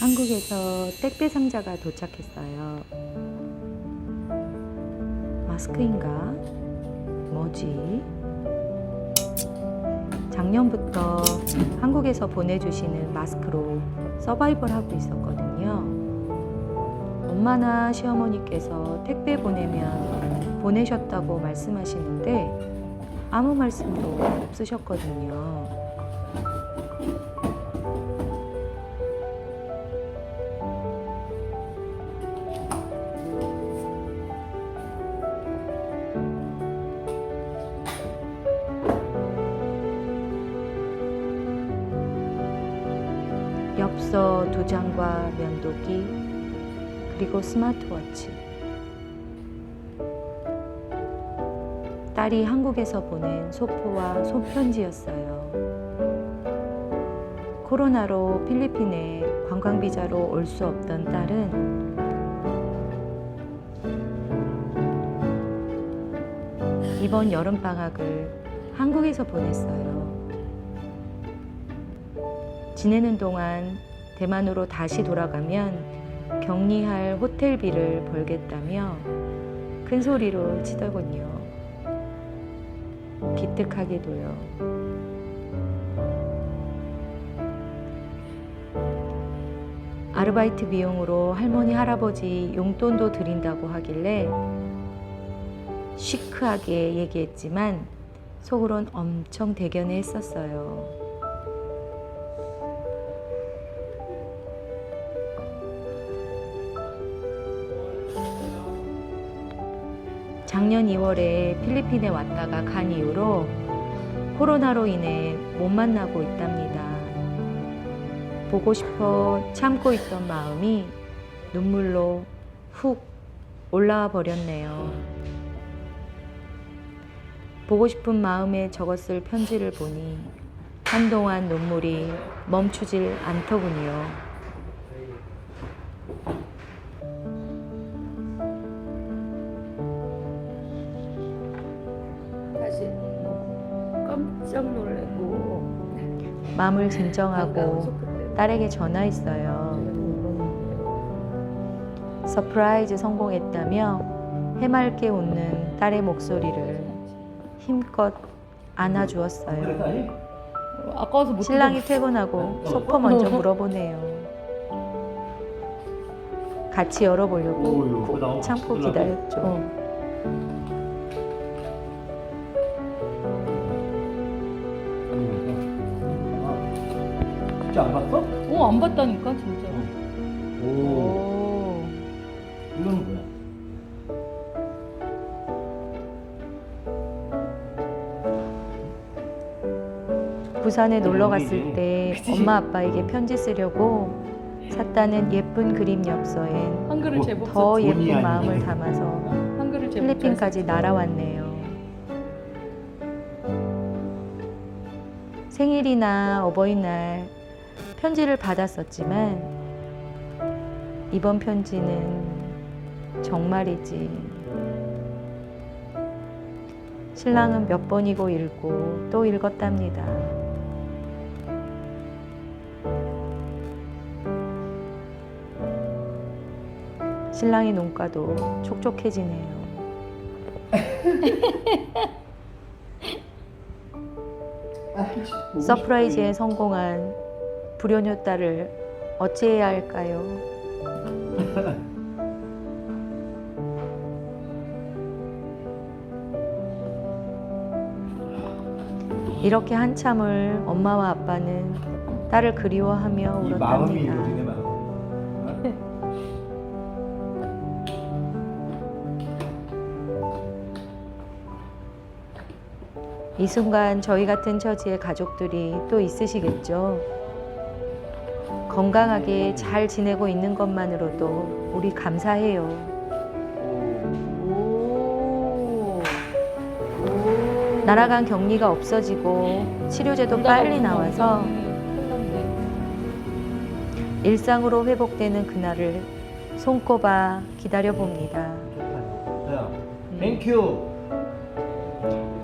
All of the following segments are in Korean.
한국에서 택배 상자가 도착했어요. 마스크인가? 뭐지? 작년부터 한국에서 보내주시는 마스크로 서바이벌 하고 있었거든요. 엄마나 시어머니께서 택배 보내면 보내셨다고 말씀하시는데 아무 말씀도 없으셨거든요. 엽서 두 장과 면도기 그리고 스마트워치 딸이 한국에서 보낸 소포와 손편지였어요. 코로나로 필리핀에 관광 비자로 올 수 없던 딸은 이번 여름방학을 한국에서 보냈어요. 지내는 동안 대만으로 다시 돌아가면 격리할 호텔비를 벌겠다며 큰 소리로 치더군요. 기특하게도요. 아르바이트 비용으로 할머니 할아버지 용돈도 드린다고 하길래 시크하게 얘기했지만 속으론 엄청 대견해 했었어요. 작년 2월에 필리핀에 왔다가 간 이후로 코로나로 인해 못 만나고 있답니다. 보고 싶어 참고 있던 마음이 눈물로 훅 올라와 버렸네요. 보고 싶은 마음에 적었을 편지를 보니 한동안 눈물이 멈추질 않더군요. 사실 깜짝 놀래고 마음을 진정하고 딸에게 전화했어요. 서프라이즈 성공했다며 해맑게 웃는 딸의 목소리를 힘껏 안아주었어요. 때문에. 아까워서 못 신랑이 퇴근하고 소포 먼저 물어보네요. 같이 열어보려고 큰일 나네. 기다렸죠. 안 봤다니까 진짜. 오, 오. 이거는 뭐야? 부산에 놀러 갔을 때 엄마 아빠에게 편지 쓰려고 샀다는 예쁜 그림 엽서엔 한글을 제법 더 예쁜. 마음을 담아서 한글을 제법 필리핀까지 날아왔네요. 생일이나 어버이날 편지를 받았었지만 이번 편지는 정말이지. 신랑은 몇 번이고 읽고 또 읽었답니다. 신랑의 눈가도 촉촉해지네요. 서프라이즈에 성공한 불효녀 딸을 어찌해야 할까요? 이렇게 한참을 엄마와 아빠는 딸을 그리워하며 이 마음이 울었답니다. 마음. 이 순간 저희 같은 처지의 가족들이 또 있으시겠죠. 건강하게 잘 지내고 있는 것만으로도 우리 감사해요. 날아간 격리가 없어지고 치료제도 빨리 나와서 일상으로 회복되는 그날을 손꼽아 기다려 봅니다. 좋다. 야, 땡큐.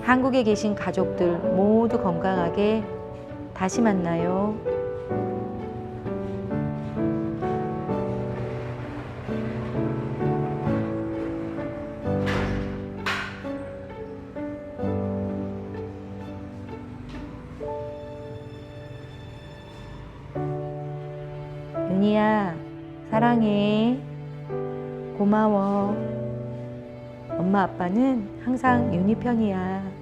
한국에 계신 가족들 모두 건강하게 다시 만나요. 사랑해. 고마워. 엄마 아빠는 항상 윤희 편이야.